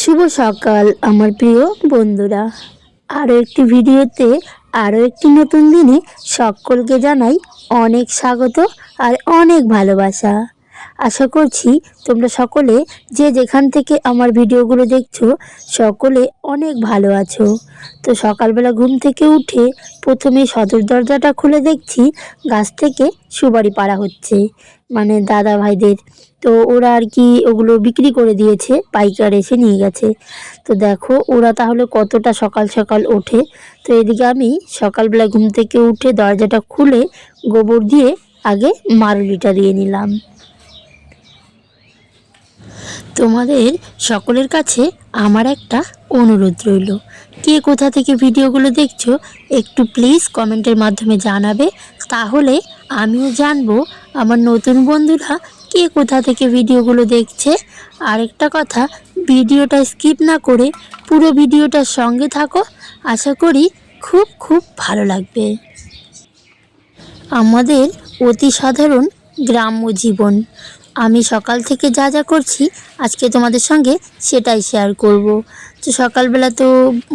শুভ সকাল, আমার প্রিয় বন্ধুরা। আরও একটি ভিডিওতে, আরও একটি নতুন দিনে সকলকে জানাই অনেক স্বাগত আর অনেক ভালোবাসা। আশা করছি তোমরা সকলে যে যেখান থেকে আমার ভিডিওগুলো দেখছ, সকলে অনেক ভালো আছো। তো সকালবেলা ঘুম থেকে উঠে প্রথমে সদর দরজাটা খুলে দেখছি, গাছ থেকে সুপারি পাড়া হচ্ছে। মানে দাদা ভাইদের তো ওরা আর কি ওগুলো বিক্রি করে দিয়েছে, পাইকার এসে নিয়ে গেছে। তো দেখো, ওরা তাহলে কতটা সকাল সকাল ওঠে? তো এদিকে আমি সকালবেলা ঘুম থেকে উঠে দরজাটা খুলে গোবর দিয়ে আগে মারুলিটা দিয়ে নিলাম। তোমাদের সকলের কাছে আমার একটা অনুরোধ রইল। কে কোথা থেকে ভিডিওগুলো দেখছ, একটু প্লিজ কমেন্টের মাধ্যমে জানাবে। তাহলে আমিও জানব, আমার নতুন বন্ধুরা কে কোথা থেকে ভিডিওগুলো দেখছে? আরেকটা কথা, ভিডিওটা স্কিপ না করে পুরো ভিডিওটার সঙ্গে থাকো। আশা করি খুব খুব ভালো লাগবে। আমাদের অতি সাধারণ গ্রাম্য জীবন। আমি সকাল থেকে যা যা করছি আজকে তোমাদের সঙ্গে সেটাই শেয়ার করব। তো সকালবেলা তো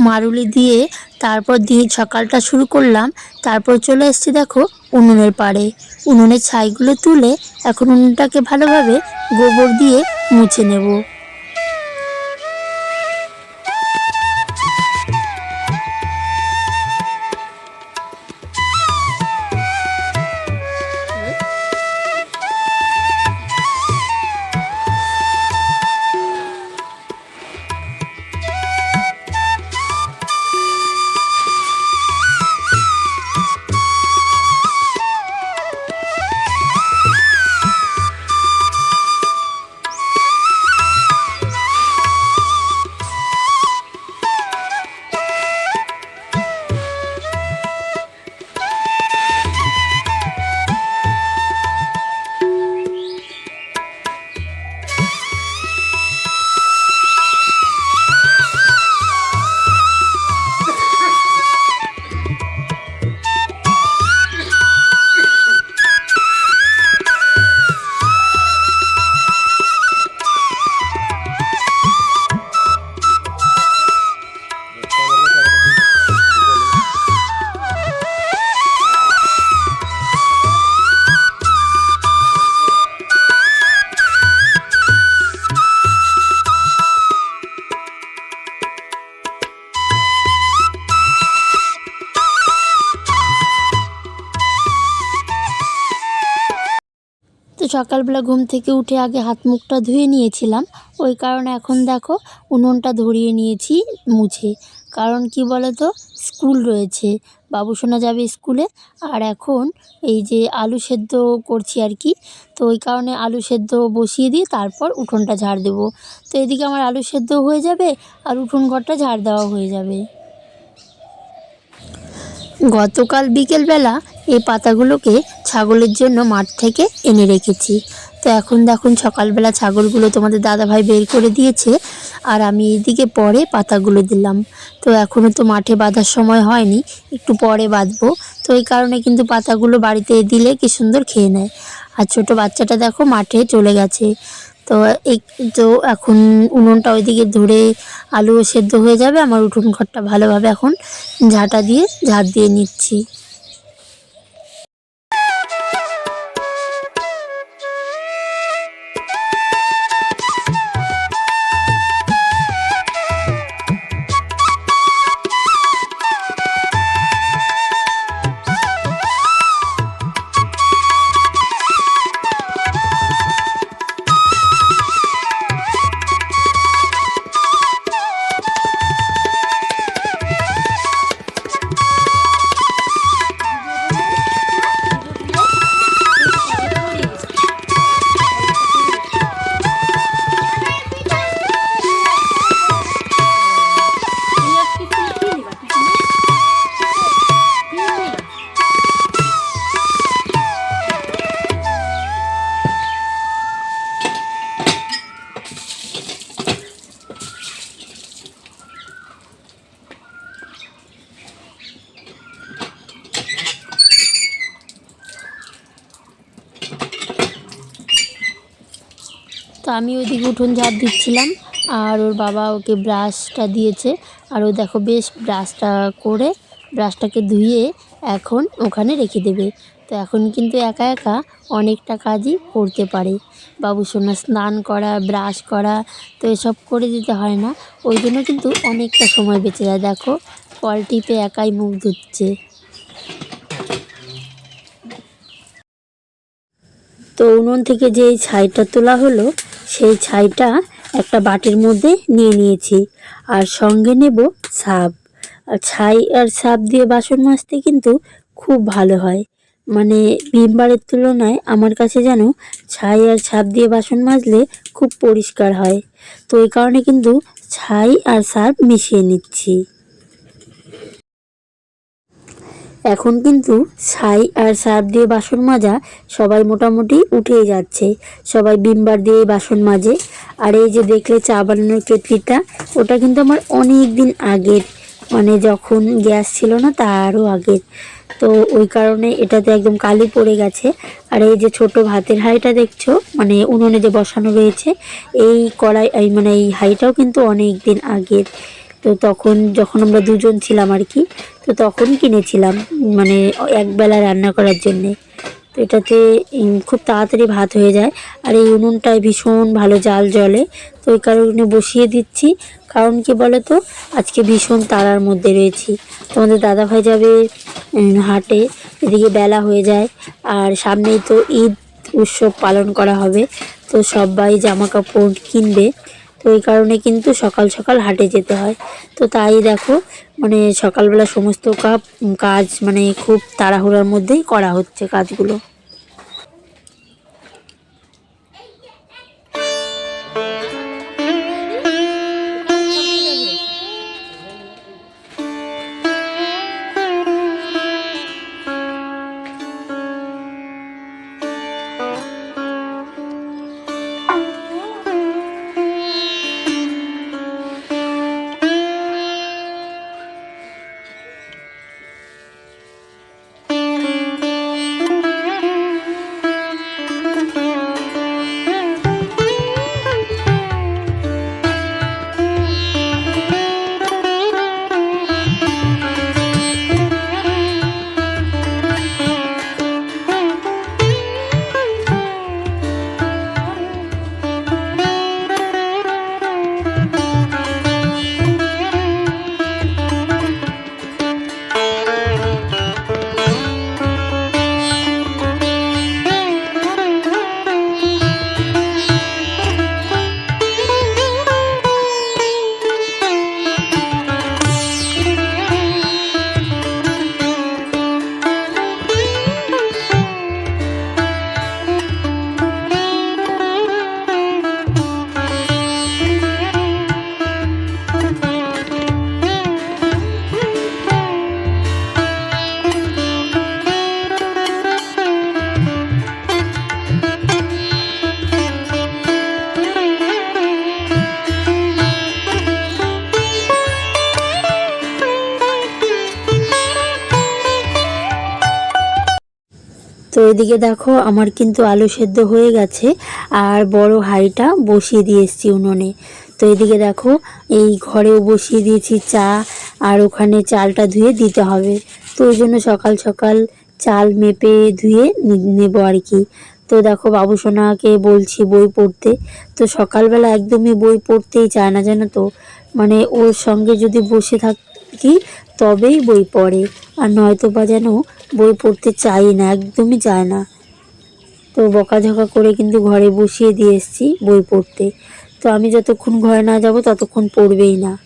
মারুলি দিয়ে তারপর দিয়ে সকালটা শুরু করলাম, তারপর চলে এসছি দেখো উনুনের পাড়ে। উনুনের ছাইগুলো তুলে এখন উনুনটাকে ভালোভাবে গোবর দিয়ে মুছে নেব। সকালবেলা ঘুম থেকে উঠে আগে হাত মুখটা ধুয়ে নিয়েছিলাম। ওই কারণে এখন দেখো উনুনটা ধরিয়ে নিয়েছি মুছে। কারণ কি বলো তো স্কুল রয়েছে। বাবুসোনা যাবে স্কুলে। আর এখন এই যে আলু সেদ্ধ করছি আর কি, তো ওই কারণে আলু সেদ্ধ বসিয়ে দিয়ে তারপর উঠোনটা ঝাড় দেবো। তো এদিকে আমার আলু সেদ্ধ হয়ে যাবে আর উঠোন ঘরটা ঝাড় দেওয়া হয়ে যাবে। গতকাল বিকেলবেলা এই পাতাগুলোকে ছাগলের জন্য মাঠ থেকে এনে রেখেছি। তো এখন দেখুন সকালবেলা ছাগলগুলো তোমাদের দাদাভাই বের করে দিয়েছে আর আমি এইদিকে পরে পাতাগুলো দিলাম। তো এখনও তো মাঠে বাঁধার সময় হয়নি, একটু পরে বাঁধবো। তো এই কারণে কিন্তু পাতাগুলো বাড়িতে দিলে কি সুন্দর খেয়ে নেয়। আর ছোট বাচ্চাটা দেখো মাঠে চলে গেছে। তো এই তো এখন উনুনটা ওইদিকে ধরে আলুও সেদ্ধ হয়ে যাবে। আমার উঠোন ঘরটা ভালোভাবে এখন ঝাঁটা দিয়ে, ঝাঁট দিয়ে নিচ্ছি। আমি ওইদিকে উঠোন ঝাড় দিচ্ছিলাম আর ওর বাবা ওকে ব্রাশটা দিয়েছে। আর ও দেখো বেশ ব্রাশটা করে ব্রাশটাকে ধুয়ে এখন ওখানে রেখে দেবে। তো এখন কিন্তু একা একা অনেকটা কাজই করতে পারে। বাবু সোনা, স্নান করা, ব্রাশ করা, তো এসব করে দিতে হয় না। ওই জন্য কিন্তু অনেকটা সময় বেঁচে যায়। দেখো, কল টিপে একাই মুখ ধুচ্ছে। তো উনুন থেকে যেই ছাইটা তোলা হলো সেই ছাইটা একটা বাটির মধ্যে নিয়ে নিয়েছি। আর সঙ্গে নেব সাপ। আর ছাই আর সাপ দিয়ে বাসন মাজতে কিন্তু খুব ভালো হয়। মানে ভিমবারের তুলনায় আমার কাছে যেন ছাই আর ছাপ দিয়ে বাসন মাজলে খুব পরিষ্কার হয়। তো এই কারণে কিন্তু ছাই আর সার্ফ মিশিয়ে নিচ্ছি। এখন কিন্তু ছাই আর সার্ফ দিয়ে বাসন মাজা সবাই মোটামুটি উঠেই যাচ্ছে। সবাই বিমবার দিয়ে বাসন মাজে। আর এই যে দেখলে চা বানানোর কেটলিটা, ওটা কিন্তু আমার অনেক দিন আগের। মানে যখন গ্যাস ছিল না, তারও আগের। তো ওই কারণে এটাতে একদম কালি পড়ে গেছে। আর এই যে ছোট ভাতের হাঁড়িটা দেখছ? মানে উনুনে যে বসানো রয়েছে, এই কড়াই মানে এই হাঁড়িটাও কিন্তু অনেক দিন আগের। তো তখন যখন আমরা দুজন ছিলাম আর কি, তো তখন কিনেছিলাম মানে একবেলা রান্না করার জন্যে। তো এটাতে খুব তাড়াতাড়ি ভাত হয়ে যায় আর এই উনুনটায় ভীষণ ভালো জাল জ্বলে। তো ওই কারণে বসিয়ে দিচ্ছি, কারণ কি বলো তো আজকে ভীষণ তারার মধ্যে রয়েছি। তোমাদের দাদাভাই যাবে হাটে, এদিকে বেলা হয়ে যায়, আর সামনেই তো ঈদ উৎসব পালন করা হবে। তো সবাই জামা কাপড় কিনবে। তো এই কারণে কিন্তু সকাল সকাল হাটে যেতে হয়। তো তাই দেখো মানে সকালবেলা সমস্ত কাপ, কাজ মানে খুব তাড়াহুড়ার মধ্যেই করা হচ্ছে কাজগুলো। এদিকে দেখো, আমার কিন্তু আলু সেদ্ধ হয়ে গেছে, আর বড় হাঁড়িটা বসিয়ে দিয়ে এসেছি উনুনে। তো এদিকে দেখো, এই ঘরেও বসিয়ে দিয়েছি চা, আর ওখানে চালটা ধুয়ে দিতে হবে। তো ওই জন্য সকাল সকাল চাল মেপে ধুয়ে নেব আর কি। তো দেখো বাবুসোনাকে বলছি বই পড়তে। তো সকালবেলা একদমই বই পড়তেই চায় না, জানো তো? মানে ওর সঙ্গে যদি বসে থাকি তবেই বই পড়ে। আর নয়তো বা যেন বই পড়তে চাই না, একদমই চায় না। তো বকাঝকা করে কিন্তু ঘরে বসিয়ে দিয়ে এসছি বই পড়তে। তো আমি যতক্ষণ ঘরে না যাব, ততক্ষণ পড়বেই না।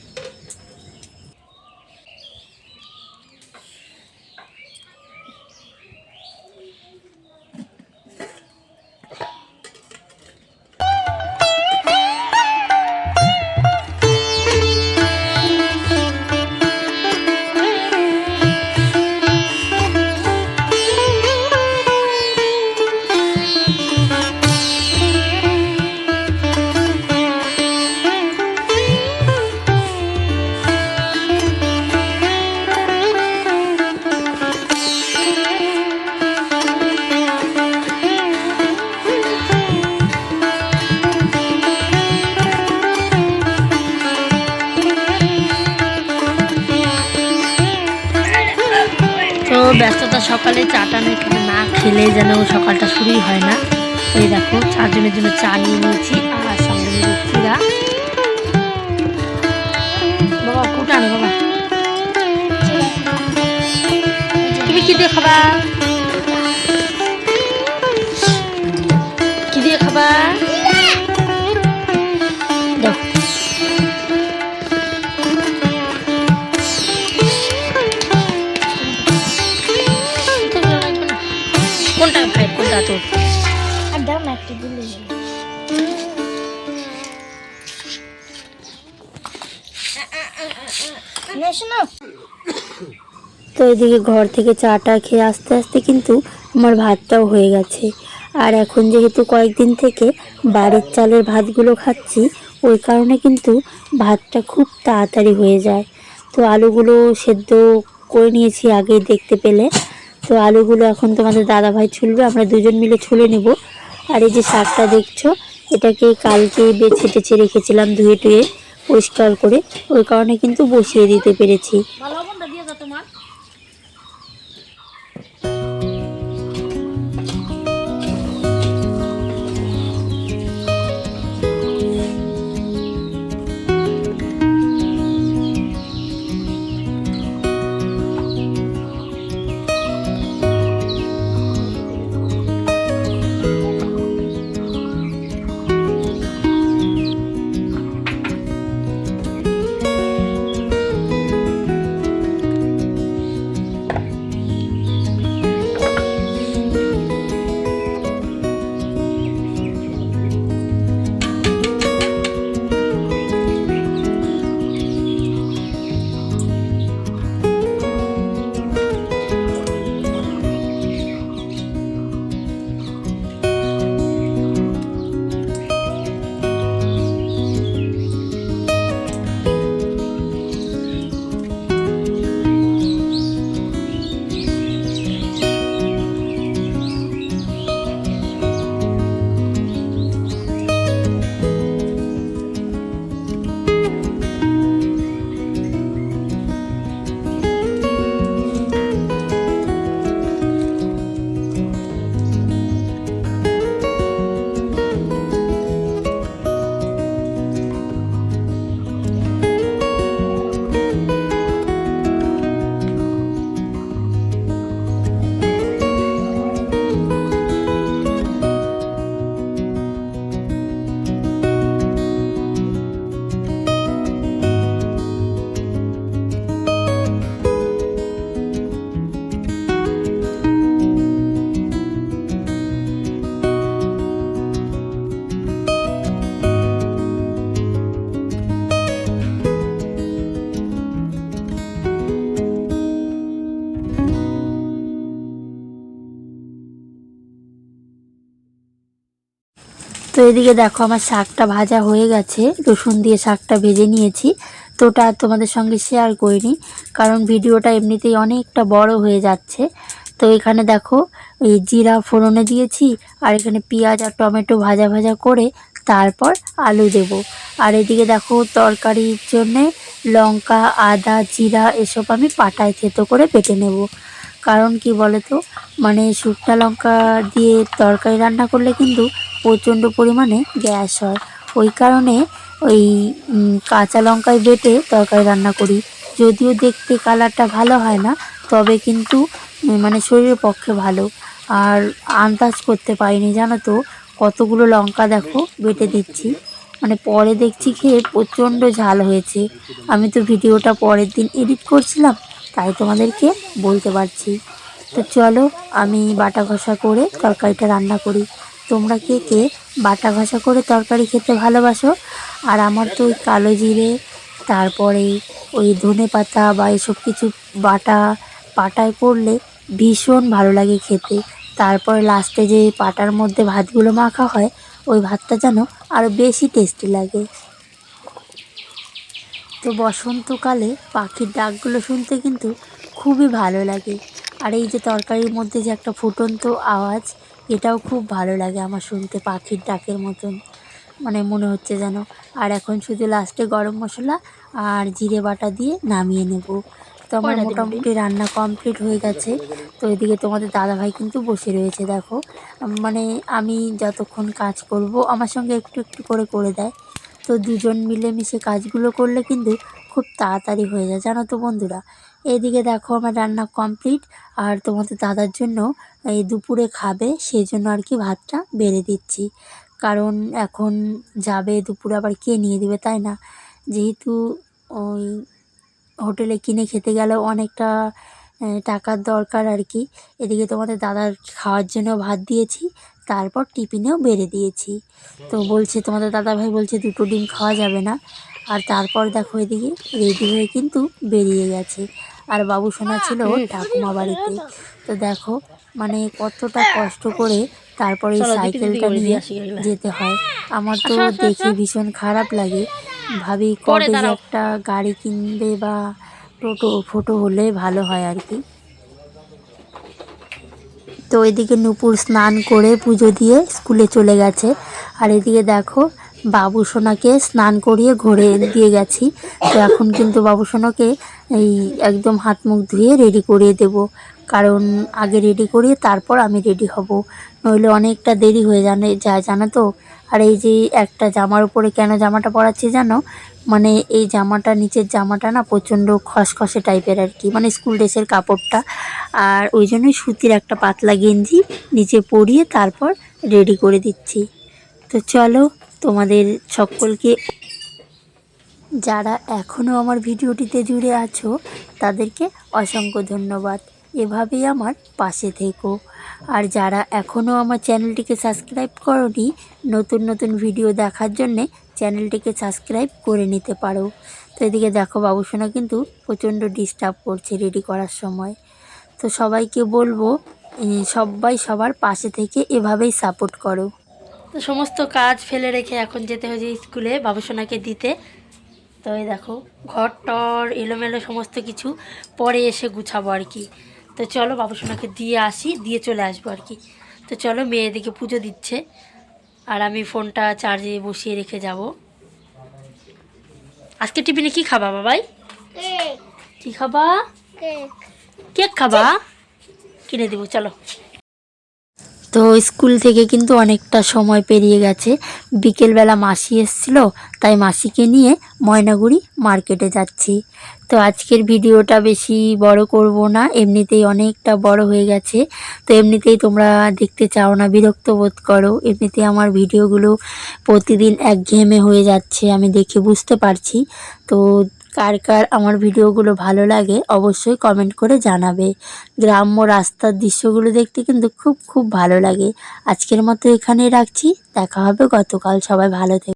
সকালে চাটা না একটু না খেলে যেন সকালটা শুরুই হয় না। এই দেখো, চারজনের জন্য চা নিয়ে নিয়েছি, আর সঙ্গে নিয়ে চিরা বাবা কুটানো বাবা। তুমি কি দিয়ে তো এদিকে ঘর থেকে চাটা খেয়ে আস্তে আস্তে কিন্তু আমার ভাতটাও হয়ে গেছে। আর এখন যেহেতু কয়েকদিন থেকে বাড়ির চালের ভাতগুলো খাচ্ছি, ওই কারণে কিন্তু ভাতটা খুব তাড়াতাড়ি হয়ে যায়। তো আলুগুলো সেদ্ধ করে নিয়েছি আগেই দেখতে পেলে। তো আলুগুলো এখন তোমাদের দাদাভাই ছুলবে, আমরা দুজন মিলে ছুলে নেব। আর এই যে শাকটা দেখছ, এটাকে কালকে বেছে টেছে রেখেছিলাম ধুয়ে টুয়ে পরিষ্কার করে, ওই কারণে কিন্তু বসিয়ে দিতে পেরেছি। তো এদিকে দেখো আমার শাকটা ভাজা হয়ে গেছে। রসুন দিয়ে শাকটা ভেজে নিয়েছি। তো ওটা তোমাদের সঙ্গে শেয়ার করিনি, কারণ ভিডিওটা এমনিতেই অনেকটা বড় হয়ে যাচ্ছে। তো এখানে দেখো, এই জিরা ফোড়নে দিয়েছি, আর এখানে পেঁয়াজ আর টমেটো ভাজা ভাজা করে তারপর আলু দেব। আর এদিকে দেখো, তরকারির জন্যে লঙ্কা, আদা, জিরা এসব আমি পাটায় থেতো করে পেটে নেব। কারণ কি বলে তো মানে শুকনো লঙ্কা দিয়ে তরকারি রান্না করলে কিন্তু প্রচণ্ড পরিমাণে গ্যাস হয়। ওই কারণে ওই কাঁচা লঙ্কায় বেটে তরকারি রান্না করি। যদিও দেখতে কালারটা ভালো হয় না, তবে কিন্তু মানে শরীরের পক্ষে ভালো। আর আন্দাজ করতে পারিনি, জানো তো, কতগুলো লঙ্কা দেখো বেটে দিচ্ছি। মানে পরে দেখছি খেয়ে প্রচণ্ড ঝাল হয়েছে। আমি তো ভিডিওটা পরের দিন এডিট করছিলাম, তাই তোমাদেরকে বলতে পারছি। তো চলো, আমি বাটা ঘষা করে তরকারিটা রান্না করি। তোমরা কে কে বাটা ঘষা করে তরকারি খেতে ভালোবাসো? আর আমার তো ওই কালো জিরে, তারপরে ওই ধনে পাতা বা এসব কিছু বাটা পাটায় পড়লে ভীষণ ভালো লাগে খেতে। তারপরে লাস্টে যে পাটার মধ্যে ভাতগুলো মাখা হয়, ওই ভাতটা যেন আরও বেশি টেস্টি লাগে। তো বসন্তকালে পাখির ডাকগুলো শুনতে কিন্তু খুবই ভালো লাগে। আর এই যে তরকারির মধ্যে যে একটা ফুটন্ত আওয়াজ এটাও খুব ভালো লাগে আমার শুনতে পাখির ডাকের মতন। মানে মনে হচ্ছে যেন আর এখন শুধু লাস্টে গরম মশলা আর জিরে বাটা দিয়ে নামিয়ে নেব। তো আমার মোটামুটি রান্না কমপ্লিট হয়ে গেছে। তো এদিকে তোমাদের দাদাভাই কিন্তু বসে রয়েছে দেখো। মানে আমি যতক্ষণ কাজ করব আমার সঙ্গে একটু একটু করে করে দেয়। তো দুজন মিলেমিশে কাজগুলো করলে কিন্তু খুব তাড়াতাড়ি হয়ে যায়, জানো তো বন্ধুরা? এদিকে দেখো আমার রান্না কমপ্লিট আর তোমাদের দাদার জন্য এই দুপুরে খাবে, সেই জন্য আর কি ভাতটা বেড়ে দিচ্ছি। কারণ এখন যাবে দুপুরে আবার কে নিয়ে দিবে, তাই না? যেহেতু ওই হোটেলে কিনে খেতে গেলেও অনেকটা টাকার দরকার আর কি। এদিকে তোমাদের দাদার খাওয়ার জন্য ভাত দিয়েছি, তারপর টিফিনেও বেড়ে দিয়েছি। তো বলছে, তোমাদের দাদা ভাই বলছে, দুটো ডিম খাওয়া যাবে না। আর তারপর দেখো এদিকে রেডি হয়ে কিন্তু বেরিয়ে গেছে। আর বাবু সোনা ছিল ঠাকুমা বাড়িতে। তো দেখো মানে কতটা কষ্ট করে তারপরে সাইকেলটা নিয়ে যেতে হয়। আমার তো আসো, আসো, দেখে ভীষণ খারাপ লাগে। ভাবি কবে একটা গাড়ি কিনবে বা টোটো ফোটো হলে ভালো হয় আর কি। তো এদিকে নূপুর স্নান করে পুজো দিয়ে স্কুলে চলে গেছে। আর এদিকে দেখো বাবু সোনাকে স্নান করিয়ে ঘরে দিয়ে গেছি। তো এখন কিন্তু বাবু সোনাকে এই একদম হাত মুখ ধুয়ে রেডি করিয়ে দেব। কারণ আগে রেডি করিয়ে তারপর আমি রেডি হব। নইলে অনেকটা দেরি হয়ে জানে যায়, জানো তো? আর এই যে একটা জামার উপরে কেন জামাটা পরাচ্ছি জানো? মানে এই জামাটা, নিচের জামাটা না প্রচণ্ড খসখসে টাইপের আর কি। মানে স্কুল ড্রেসের কাপড়টা। আর ওই জন্যই সুতির একটা পাতলা গেঞ্জি নিচে পরিয়ে তারপর রেডি করে দিচ্ছি। তো চলো তোমাদের সকলকে যারা এখনও আমার ভিডিওটিতে জুড়ে আছো, তাদেরকে অসংখ্য ধন্যবাদ। এভাবেই আমার পাশে থেকো। আর যারা এখনও আমার চ্যানেলটিকে সাবস্ক্রাইব করনি, নতুন নতুন ভিডিও দেখার জন্যে চ্যানেলটিকে সাবস্ক্রাইব করে নিতে পারো। তো এদিকে দেখো, বাবুসোনা কিন্তু প্রচণ্ড ডিস্টার্ব করছে রেডি করার সময়। তো সবাইকে বলব সবাই সবার পাশে থেকে এভাবেই সাপোর্ট করো। তো সমস্ত কাজ ফেলে রেখে এখন যেতে হয়েছে স্কুলে বাবুসোনাকে দিতে। তো এই দেখো ঘর টর এলোমেলো সমস্ত কিছু পরে এসে গুছাবো আর কি। তো চলো বাবুসোনাকে দিয়ে আসি দিয়ে চলে আসব আর কি। তো চলো মেয়ে এদিকে পুজো দিচ্ছে। আর আমি ফোনটা চার্জে বসিয়ে রেখে যাব। আজকে টিফিনে কি খাবা বাবাই? কি খাবা? কেক। খাবা? কিনে দেবো চলো। তো স্কুল থেকে কিন্তু অনেকটা সময় পেরিয়ে গেছে। বিকেলবেলা মাসি এসছিল, তাই মাসিকে নিয়ে ময়নাগুড়ি মার্কেটে যাচ্ছি। তো আজকের ভিডিওটা বেশি বড় করব না, এমনিতেই অনেকটা বড় হয়ে গেছে। তো এমনিতেই তোমরা দেখতে চাও না, বিরক্ত বোধ করো। এমনিতে আমার ভিডিওগুলো প্রতিদিন একঘেয়েমে হয়ে যাচ্ছে, আমি দেখে বুঝতে পারছি। তো কার কার আমার ভিডিওগুলো ভালো লাগে অবশ্যই কমেন্ট করে জানাবে। গ্রাম্য রাস্তার দৃশ্যগুলো দেখতে কিন্তু খুব খুব ভালো লাগে। আজকের মতো এখানেই রাখছি। দেখা হবে গতকাল। সবাই ভালো থেকে।